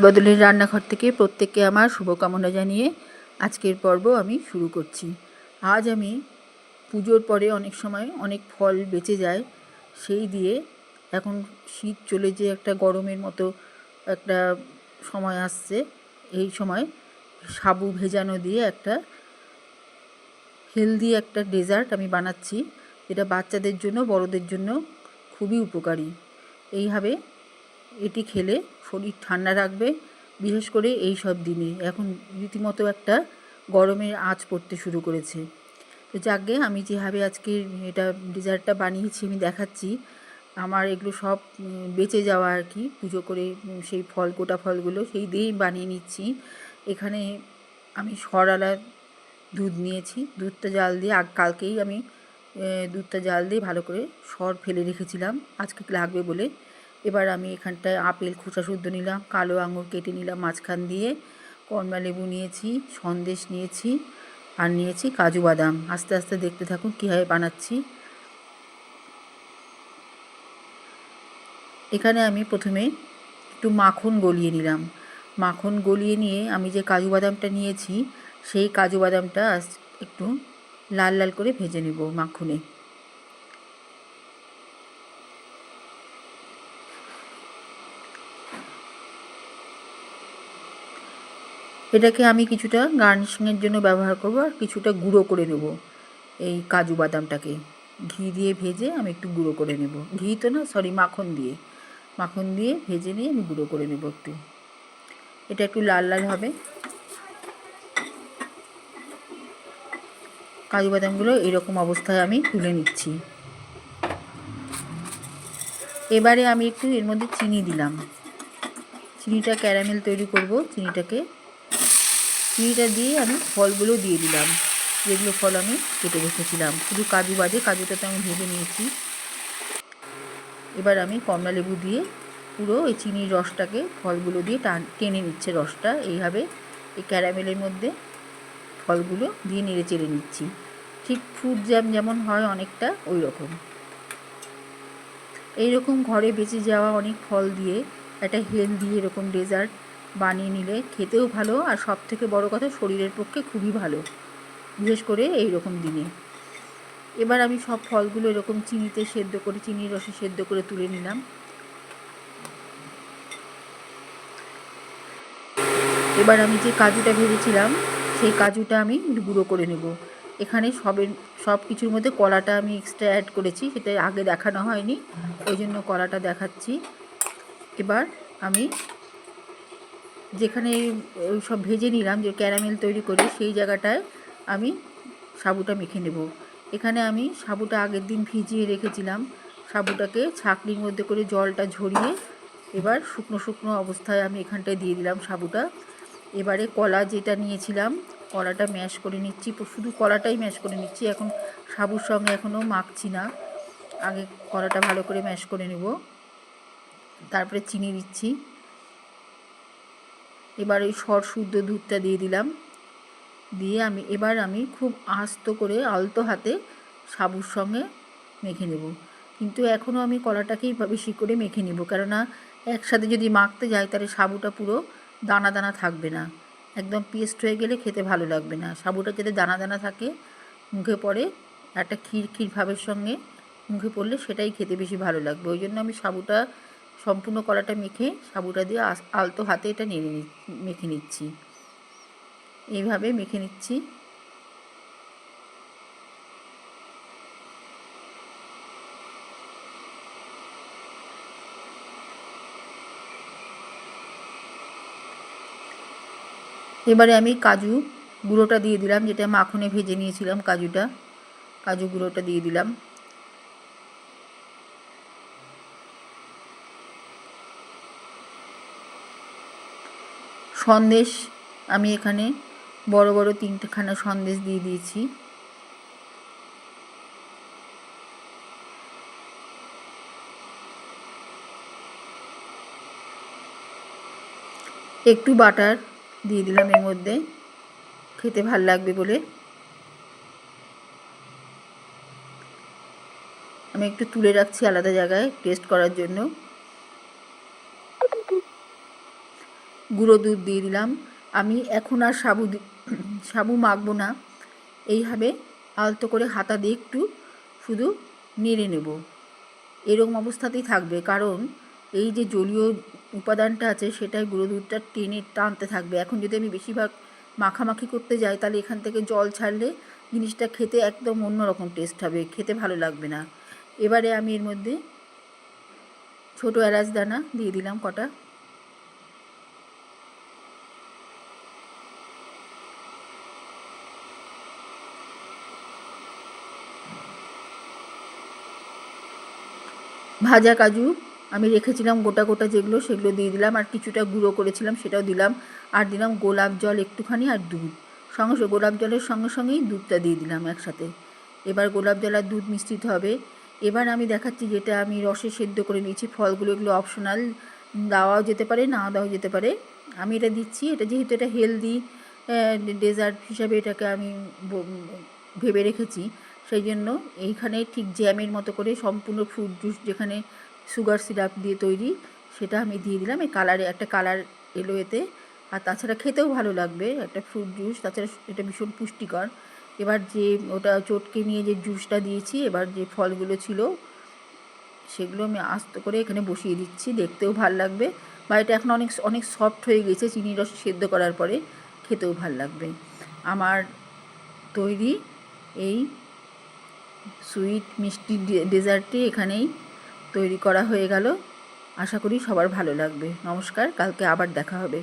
বদলের রান্নাঘর থেকে প্রত্যেককে আমার শুভকামনা জানিয়ে আজকের পর্ব আমি শুরু করছি। আজ আমি পুজোর পরে অনেক সময় অনেক ফল বেঁচে যায়, সেই দিয়ে এখন শীত চলে যে একটা গরমের মতো একটা সময় আসছে, এই সময় সাবু ভেজানো দিয়ে একটা হেলদি একটা ডেজার্ট আমি বানাচ্ছি, যেটা বাচ্চাদের জন্য, বড়দের জন্য খুবই উপকারী। এইভাবে এটি খেলে শরীর ঠান্ডা রাখবে, বিশেষ করে এই সব দিনে। এখন রীতিমতো একটা গরমের আঁচ পড়তে শুরু করেছে। তো যাকে আমি যেভাবে আজকে এটা ডেজার্টটা বানিয়েছি, আমি দেখাচ্ছি, আমার এগুলো সব বেঁচে যাওয়া আর কি। পুজো করে সেই ফল, গোটা ফলগুলো সেই দিয়েই বানিয়ে নিচ্ছি। এখানে আমি সরালা দুধ নিয়েছি। দুধটা জাল দিয়ে আগ, কালকেই আমি দুধটা জাল দিয়ে ভালো করে সর ফেলে রেখেছিলাম। আজকে লাগবে বলে এবার আমি এখানটায় আপেল, খোসা শুদ্ধ নিলাম, কালো আঙুর কেটে নিলাম, মাঝখান দিয়ে কমলা লেবু নিয়েছি, সন্দেশ নিয়েছি আর নিয়েছি কাজু বাদাম। আস্তে আস্তে দেখতে থাকুন কীভাবে বানাচ্ছি। এখানে আমি প্রথমে একটু মাখন গলিয়ে নিলাম। মাখন গলিয়ে নিয়ে আমি যে কাজু বাদামটা নিয়েছি, সেই কাজু বাদামটা একটু লাল লাল করে ভেজে নেব মাখনে। এটাকে আমি কিছুটা গার্নিশিংয়ের জন্য ব্যবহার করব আর কিছুটা গুঁড়ো করে নেব এই কাজু বাদামটাকে। ঘি দিয়ে ভেজে আমি একটু গুঁড়ো করে নেব। ঘি তো না সরি মাখন দিয়ে। মাখন দিয়ে ভেজে নিয়ে আমি গুঁড়ো করে নেব একটু। এটা একটু লাল লাল হবে। কাজু বাদামগুলো এরকম অবস্থায় আমি তুলে নিচ্ছি। এবারে আমি একটু এর মধ্যে চিনি দিলাম। চিনিটা ক্যারামেল তৈরি করব। চিনিটাকে চিনিটা দিয়ে আমি ফলগুলো দিয়ে দিলাম। যেগুলো ফল আমি কেটে রেখেছিলাম। শুধু কাজু বাজে, কাজুটা তো আমি ভেজে নিয়েছি। এবার আমি কমলা লেবু দিয়ে পুরো এই চিনির রসটাকে ফলগুলো দিয়ে টান, টেনে নিচ্ছে রসটা। এইভাবে এই ক্যারামেলের মধ্যে ফলগুলো দিয়ে নেড়ে চেড়ে নিচ্ছি। ঠিক ফ্রুট জ্যাম যেমন হয় অনেকটা ওই রকম এইরকম ঘরে বেঁচে যাওয়া অনেক ফল দিয়ে একটা হেলদি এরকম ডেজার্ট বানিয়ে নিলে খেতেও ভালো আর সব থেকে বড়ো কথা শরীরের পক্ষে খুবই ভালো, বিশেষ করে এই রকম দিনে। এবার আমি সব ফলগুলো এরকম চিনিতে সেদ্ধ করে, চিনির রসে সেদ্ধ করে তুলে নিলাম। এবার আমি যে কাজুটা ভেবেছিলাম, সেই কাজুটা আমি গুঁড়ো করে নেব। এখানে সবের, সব কিছুর মধ্যে কলাটা আমি এক্সট্রা অ্যাড করেছি, সেটা আগে দেখানো হয়নি, ওই জন্য কলাটা দেখাচ্ছি। এবার আমি যেখানে সব ভেজে নিলাম, যে ক্যারামেল তৈরি করে, সেই জায়গাটায় আমি সাবুটা মেখে নেব। এখানে আমি সাবুটা আগের দিন ভিজিয়ে রেখেছিলাম। সাবুটাকে ছাকনির মধ্যে করে জলটা ঝরিয়ে এবার শুকনো শুকনো অবস্থায় আমি এখানটায় দিয়ে দিলাম সাবুটা। এবারে কলা যেটা নিয়েছিলাম, কলাটা ম্যাশ করে নিচ্ছি। শুধু কলাটাই ম্যাশ করে নিচ্ছি, এখন সাবুর সঙ্গে এখনও মাখছি না। আগে কলাটা ভালো করে ম্যাশ করে নেব। তারপরে চিনি দিচ্ছি। এবার ওই সর শুদ্ধ দুধটা দিয়ে দিলাম। দিয়ে আমি, এবার আমি খুব আস্ত করে আলতো হাতে সাবুর সঙ্গে মেখে নেব। কিন্তু এখনও আমি কলাটাকেই বেশি করে মেখে নেব। কেননা একসাথে যদি মাখতে যাই, তাহলে সাবুটা পুরো দানা দানা থাকবে না। একদম পেস্ট হয়ে গেলে খেতে ভালো লাগবে না। সাবুটা যাতে দানা দানা থাকে, মুখে পড়ে, একটা ক্ষীর ক্ষীর ভাবের সঙ্গে মুখে পড়লে সেটাই খেতে বেশি ভালো লাগবে। ওই জন্য আমি সাবুটা সম্পূর্ণ কলাটা মেখে সাবুটা দিয়ে আলতো হাতে এটা নেড়ে মেখে নিচ্ছি। এইভাবে মেখে নিচ্ছি। এবারে আমি কাজু গুঁড়োটা দিয়ে দিলাম, যেটা মাখনে ভেজে নিয়েছিলাম কাজুটা। কাজু গুঁড়োটা দিয়ে দিলাম। সন্দেশ, আমি এখানে বড় বড় তিনটেখানা সন্দেশ দিয়ে দিয়েছি। একটু বাটার দিয়ে দিলাম এর মধ্যে, খেতে ভালো লাগবে বলে। আমি একটু তুলে রাখছি আলাদা জায়গায়, টেস্ট করার জন্য। গুঁড়ো দুধ দিয়ে দিলাম। আমি এখন আর সাবু সাবু মাখবো না। এইভাবে আলতো করে হাতা দিয়ে একটু শুধু নেড়ে নেব। এরকম অবস্থাতেই থাকবে। কারণ এই যে জলীয় উপাদানটা আছে, সেটাই গুঁড়ো দুধটা টেনে টানতে থাকবে। এখন যদি আমি বেশিরভাগ মাখামাখি করতে যাই, তাহলে এখান থেকে জল ছাড়লে জিনিসটা খেতে একদম অন্যরকম টেস্ট হবে। খেতে ভালো লাগবে না। এবারে আমি এর মধ্যে ছোটো এলাচ দানা দিয়ে দিলাম কটা। ভাজা কাজু আমি রেখেছিলাম গোটা গোটা যেগুলো সেগুলো দিয়ে দিলাম আর কিছুটা গুঁড়ো করেছিলাম সেটাও দিলাম। আর দিলাম গোলাপ জল একটুখানি আর দুধ। সঙ্গে সঙ্গে গোলাপ জলের সঙ্গে সঙ্গেই দুধটা দিয়ে দিলাম একসাথে। এবার গোলাপ জল আর দুধ মিশ্রিত হবে। এবার আমি দেখাচ্ছি যেটা আমি রসে সেদ্ধ করে নিয়েছি। ফলগুলো এগুলো অপশনাল দেওয়াও যেতে পারে না দেওয়াও যেতে পারে। আমি এটা দিচ্ছি, এটা যেহেতু এটা হেলদি ডেজার্ট হিসাবে এটাকে আমি ভেবে রেখেছি। সেই জন্য এইখানে ঠিক জ্যামের মতো করে সম্পূর্ণ ফ্রুট জুস যেখানে সুগার সিরাপ দিয়ে তৈরি, সেটা আমি দিয়ে দিলাম। এই কালারে একটা কালার এলো এতে। আর তাছাড়া খেতেও ভালো লাগবে একটা ফ্রুট জুস তাছাড়া এটা ভীষণ পুষ্টিকর। এবার যে ওটা চটকে নিয়ে যে জুসটা দিয়েছি, এবার যে ফলগুলো ছিল, সেগুলো আমি আস্ত করে এখানে বসিয়ে দিচ্ছি। দেখতেও ভালো লাগবে। বা এটা এখন অনেক অনেক সফট হয়ে গেছে চিনি রস সেদ্ধ করার পরে। খেতেও ভালো লাগবে। আমার তৈরি এই সুইট মিষ্টি ডেজার্টটি এখানেই তৈরি করা হয়ে গেল। আশা করি সবার ভালো লাগবে। নমস্কার, কালকে আবার দেখা হবে।